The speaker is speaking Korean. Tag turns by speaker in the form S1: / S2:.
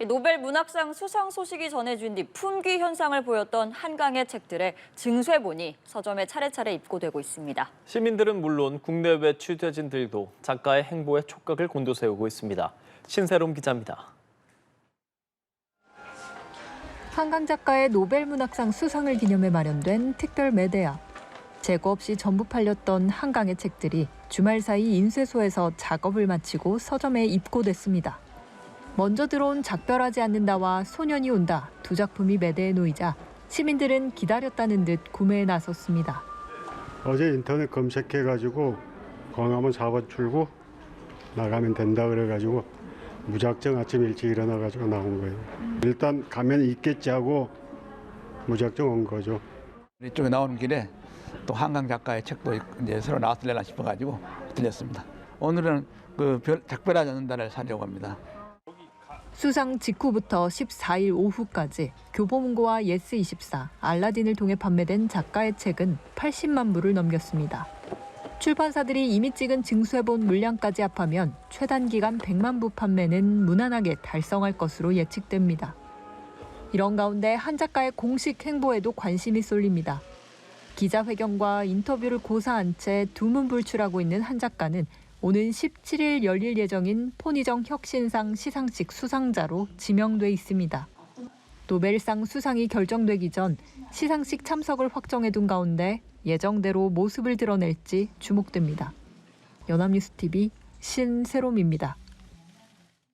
S1: 이 노벨 문학상 수상 소식이 전해진 뒤 품귀 현상을 보였던 한강의 책들의 증쇄본이 서점에 차례차례 입고되고 있습니다.
S2: 시민들은 물론 국내외 취재진들도 작가의 행보에 촉각을 곤두세우고 있습니다. 신세롬 기자입니다.
S3: 한강 작가의 노벨 문학상 수상을 기념해 마련된 특별 매대야. 재고 없이 전부 팔렸던 한강의 책들이 주말 사이 인쇄소에서 작업을 마치고 서점에 입고됐습니다. 먼저 들어온 작별하지 않는다와 소년이 온다 두 작품이 매대에 놓이자 시민들은 기다렸다는 듯 구매에 나섰습니다.
S4: 어제 인터넷 검색해가지고 광화문 4번 출구 나가면 된다 그래가지고 무작정 아침 일찍 일어나가지고 나온 거예요. 일단 가면 있겠지 하고 무작정 온 거죠.
S5: 이쪽에 나오는 길에 또 한강 작가의 책도 이제 새로 나왔을래나 싶어가지고 들렸습니다. 오늘은 그 별, 작별하지 않는다를 사려고 합니다.
S3: 수상 직후부터 14일 오후까지 교보문고와 예스24, 알라딘을 통해 판매된 작가의 책은 80만 부를 넘겼습니다. 출판사들이 이미 찍은 증쇄본 물량까지 합하면 최단 기간 100만 부 판매는 무난하게 달성할 것으로 예측됩니다. 이런 가운데 한 작가의 공식 행보에도 관심이 쏠립니다. 기자회견과 인터뷰를 고사한 채 두문불출하고 있는 한 작가는 오는 17일 열릴 예정인 포니정 혁신상 시상식 수상자로 지명돼 있습니다. 노벨상 수상이 결정되기 전 시상식 참석을 확정해둔 가운데 예정대로 모습을 드러낼지 주목됩니다. 연합뉴스 TV 신세롬입니다.